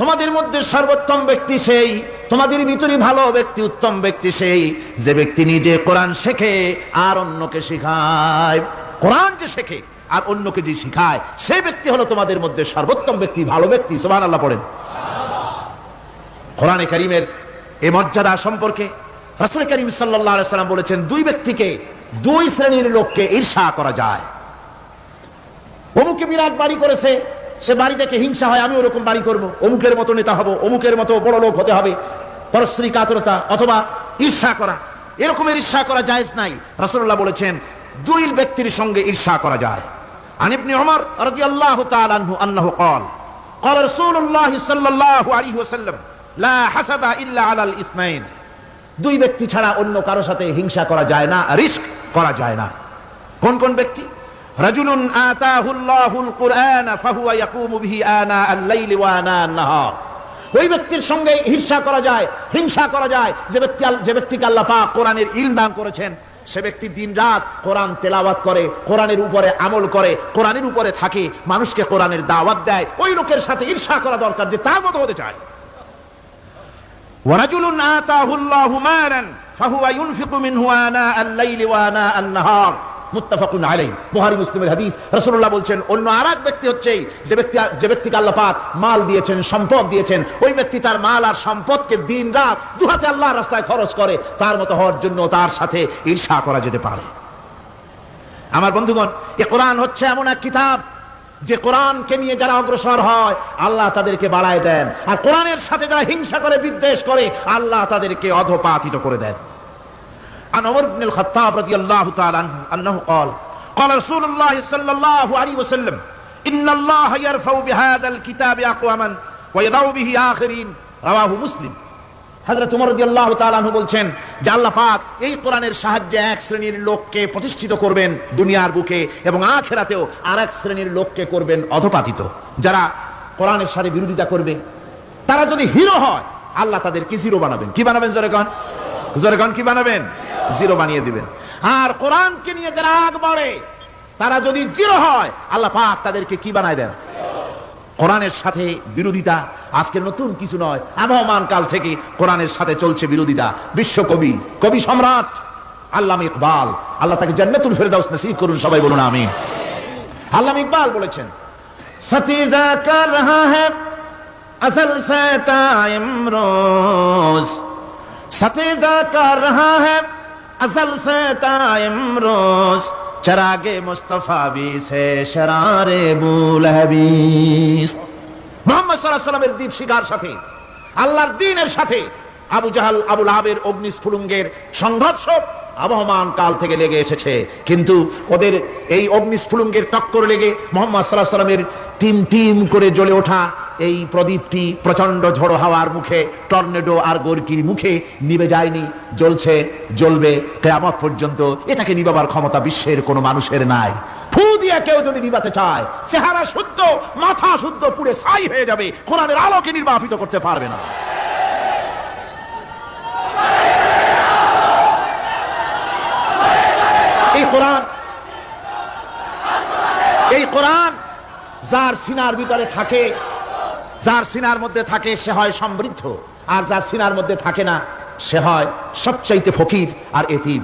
তোমাদের মধ্যে সর্বোত্তম ব্যক্তি সেই, তোমাদের ভিতরে ভালো ব্যক্তি, উত্তম ব্যক্তি সেই, যে ব্যক্তি নিজে কোরআন শেখে আর অন্যকে শিখায়। কোরআন যে শেখে আর অন্যকে যে শিখায়, সেই ব্যক্তি হলো তোমাদের মধ্যে সর্বোত্তম ব্যক্তি, ভালো ব্যক্তি সোহান আল্লাহ পড়েন। কোরআনে করিমের এই মর্যাদা সম্পর্কে রাসুল করিম সাল্লাহ সাল্লাম বলেছেন, দুই ব্যক্তিকে দুই শ্রেণির লোককে ঈর্ষা করা যায়। অমুকে বিরাট বাড়ি করেছে সে বাড়ি দেখে হিংসা হয় আমি ওরকম বাড়ি করব অমুকের মতো নেতা হব অমুকের মতো বড় লোক হতে হবে পরশ্রী কাতরতা অথবা ঈর্ষা করা এরকমের ঈর্ষা করা জায়েজ নাই রাসূলুল্লাহ বলেছেন দুই ব্যক্তির সঙ্গে ঈর্ষা করা যায় عن ابن عمر رضي الله تعالى عنه أنه قال قال رسول الله صلى الله عليه وسلم لا حسد إلا على الاثنين দুই ব্যক্তি ছাড়া অন্য কারো সাথে হিংসা করা যায় না রিস্ক করা যায় না কোন কোন ব্যক্তি রাজুলুন আতাহুল্লাহুল কুরআন ওই ব্যক্তির সঙ্গে হিংসা করা যায়, হিংসা করা যায়। যে ব্যক্তি যে ব্যক্তিকে আল্লাহ পাক কোরআনের ইল দান করেছেন, সে ব্যক্তি দিন রাত কোরআন তেলাওয়াত করে, কোরআনের উপরে আমল করে, কোরআনের উপরে থাকে, মানুষকে কোরআনের দাওয়াত দেয়। ওই লোকের সাথে ঈর্ষা করা দরকার যে তার মতো হতে চায়। ওয়ারাজুলুন আতাহুল্লাহু মালান ফাহুয়া ইউনফিকু মিনহু আনা আল-লাইলি মুত্তাফাকুন আলাই মুসলিমের হাদিস। বলছেন, অন্য ব্যক্তি হচ্ছে যে ব্যক্তি, যে ব্যক্তিকে আল্লাহ পাক মাল দিয়েছেন, সম্পদ দিয়েছেন, ওই ব্যক্তি তার মাল আর সম্পদকে দিন রাত দুহাতে রাস্তায় খরচ করে, তার মতো হওয়ার জন্য তার সাথে ঈর্ষা করা যেতে পারে। আমার বন্ধুগণ, এ কোরআন হচ্ছে এমন এক কিতাব, যে কোরআনকে নিয়ে যারা অগ্রসর হয়, আল্লাহ তাদেরকে বাড়ায় দেন। আর কোরআনের সাথে যারা হিংসা করে, বিদ্বেষ করে, আল্লাহ তাদেরকে অধপাতিত করে দেন। عن عمر بن الخطاب رضي الله تعالى عنه أنه قال قال رسول الله صلى الله عليه وسلم إن الله يرفع بهذا الكتاب أقواما ويضع به آخرين رواه مسلم হযরত উমর রাদিয়াল্লাহু তাআলা আনহু বলছেন যে আল্লাহ পাক এই কোরআনের সাহায্যে এক শ্রেণীর লোককে প্রতিষ্ঠিত করবেন দুনিয়ার বুকে এবং আখেরাতেও আরেক শ্রেণীর লোককে করবেন অধপাতিত যারা কোরআনের সাথে বিরোধিতা করবে তারা যদি হিরো হয় আল্লাহ তাদেরকে জিরো বানাবেন কি বানাবেন জোরে কন জোরে কন কি বানাবেন জিরো বানিয়ে দিবেন। আর কোরআনকে নিয়ে যারা আগ বাড়ে, তারা যদি জিরো হয়, আল্লাহ পাক তাদেরকে কি বানায় দেন? কোরআনের সাথে বিরোধিতা আজকে নতুন কিছু নয়, আবহমান কাল থেকে কোরআনের সাথে চলছে বিরোধিতা। বিশ্বকবি কবি সম্রাট আল্লাহ ইকবাল, আল্লাহ তাকে জান্নাতুল ফেরদাউস নসিব করুন, সবাই বলুন আমি আল্লাহ ইকবাল বলেছেন, সতীজা কর রহা হ্যাঁ আসল সতা ইমরোজ। সতীজা কর রহা হ্যাঁ اصل سے قائم روز چراغ مصطفیٰ بھی سے شرار بول حبیس মোহাম্মদ সাল্লাহ সাল্লামের দ্বীপ শিকার সাথে, আল্লাহর দিনের সাথে আবু জাহাল আবুল আবের অগ্নিস্ফুলুঙ্গের সংঘর্ষ আবহমান কাল থেকে লেগে এসেছে। কিন্তু ওদের এই অগ্নিস্ফুলুঙ্গের টক্কর লেগে মোহাম্মদ সাল্লাহ সাল্লামের টিম টিম করে জ্বলে ওঠা এই প্রদীপটি প্রচণ্ড ঝড়ো হাওয়ার মুখে, টর্নেডো আর গর্কির মুখে নিভে যায়নি, জ্বলছে, জ্বলবে, কেয়ামত পর্যন্ত এটাকে নিবাবার ক্ষমতা বিশ্বের কোনো মানুষের নাই। ফু দিয়ে কেউ যদি নিবাতে চায়, চেহারা শুদ্ধ, মাথা শুদ্ধ, পুড়ে ছাই হয়ে যাবে, কোরআনের আলোকে নির্বাপিত করতে পারবে না। এই কোরআন এই কোরআন যার সিনার ভিতরে থাকে যার সিনার মধ্যে থাকে সে হয় সমৃদ্ধ, আর যার সিনার মধ্যে থাকে না, সে হয় সবচাইতে ফকির আর এতিম।